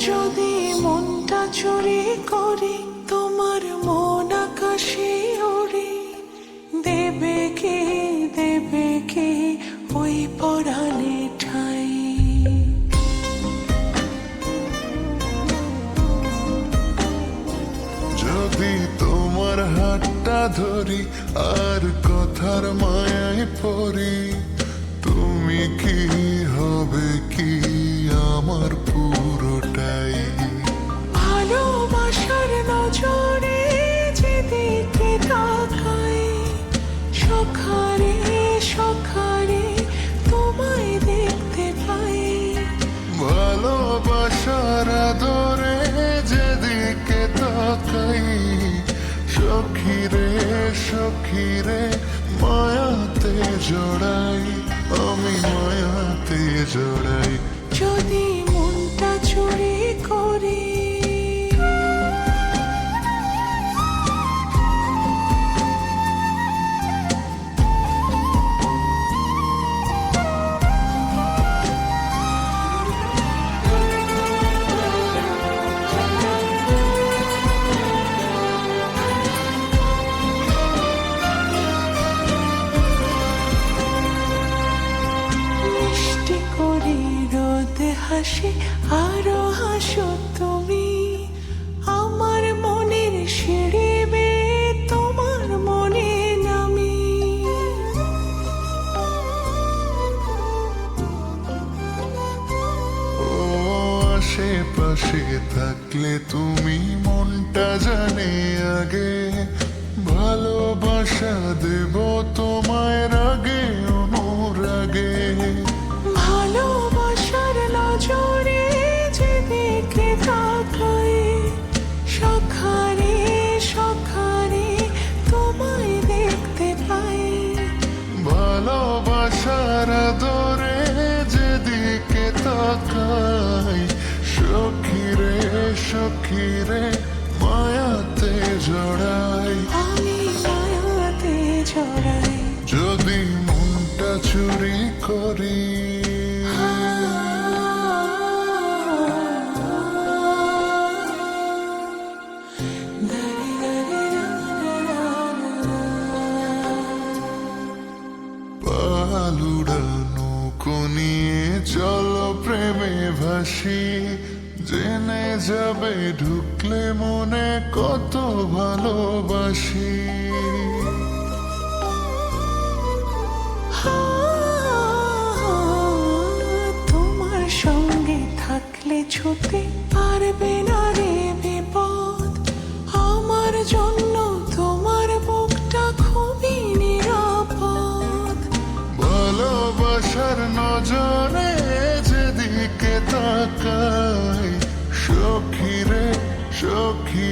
যদি মনটা চুরি করি, তোমার মন আকাশে ওড়ে। দেবে কে দেবে কে ওই পরাণে ঠাই। যদি তোমার হাতটা ধরি, আর কথার মায়ায় পড়ি, তুমি কি হবে কি? ভালোবাসার আদরে যেদিকে তাকাই সখিরে সখিরে মায়াতে জড়াই আমি মায়াতে জড়াই। যদি রোদে হাসি, আরও হাসো তুমি। আমার মনের সিঁড়ি বেয়ে তোমার মনে নামি। ও আশেপাশে থাকলে তুমি মনটা জানে আগে। ভালোবাসা দেব তোমায়। সখিরে মায়াতে জড়াই। আমি মায়াতে জড়াই। যদি মনটা চুরি করি। পালুড়ানো নিয়ে চলো প্রেমে ভাসি। জেনে যাবে ঢুকলে মনে কত ভালোবাসি। তোমার সঙ্গে থাকলে ছুতে পারবে না রে বিপদ। আমার জন্য তোমার বুকটা খুবই নিরাপদ। ভালোবাসার নজরে যেদিকে তাকাই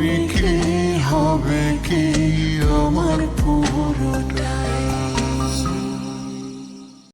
তুমি কি? হবে কি আমার পুরোটাই?